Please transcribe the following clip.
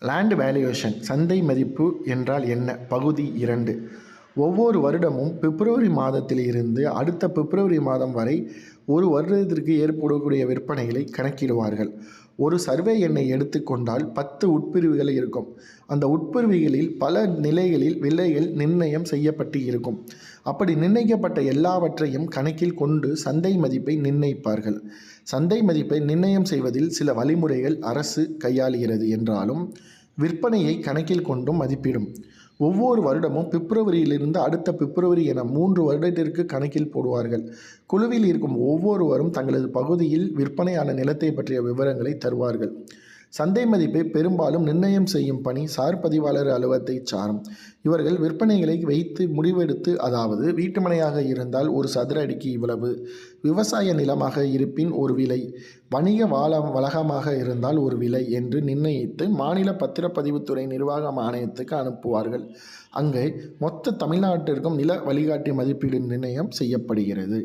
Land valuation சந்தை மதிப்பு என்றால் என்ன? பகுதி இரண்டு. ஒவ்வொரு வருடமும் பிப்ரவரி மாதத்தில் இருந்து அடுத்த பிப்ரவரி மாதம் வரை ஒரு வருடத்திற்கு ஏற்படக்கூடிய விற்பனைகளை கணக்கிடுவார்கள். ஒரு சர்வே எண்ணை எடுத்துக்கொண்டால் பத்து உட்பிரிவுகள் இருக்கும். அந்த உட்பிரிவுகளில் பல நிலைகளில் விலைகள் நிர்ணயம் செய்யப்பட்டு இருக்கும். அப்படி நிர்ணயிக்கப்பட்ட எல்லாவற்றையும் கணக்கில் கொண்டு சந்தை மதிப்பை நிர்ணயிப்பார்கள். சந்தை மதிப்பை நிர்ணயம் செய்வதில் சில வழிமுறைகள் அரசு கையாளுகிறது என்றாலும் விற்பனையை கணக்கில் கொண்டும் மதிப்பிடும். ஒவ்வொரு வருடமும் பிப்ரவரியிலிருந்து அடுத்த பிப்ரவரி என மூன்று வருடத்திற்கு கணக்கில் போடுவார்கள். குழுவில் இருக்கும் ஒவ்வொருவரும் தங்களது பகுதியில் விற்பனையான நிலத்தை பற்றிய விவரங்களை தருவார்கள். சந்தை மதிப்பை பெரும்பாலும் நிர்ணயம் செய்யும் பணி சார் பதிவாளர் அலுவலகத்தை சாரும். இவர்கள் விற்பனைகளை வைத்து முடிவெடுத்து அதாவது வீட்டுமனையாக இருந்தால் ஒரு சதுர அடிக்கு இவ்வளவு விவசாய நிலமாக இருப்பின் ஒரு விலை வணிக வாழ வளகமாக இருந்தால் ஒரு விலை என்று நிர்ணயித்து மாநில பத்திரப்பதிவுத்துறை நிர்வாக ஆணையத்துக்கு அனுப்புவார்கள். அங்கே மொத்த தமிழ்நாட்டிற்கும் நில வழிகாட்டி மதிப்பீடு நிர்ணயம் செய்யப்படுகிறது.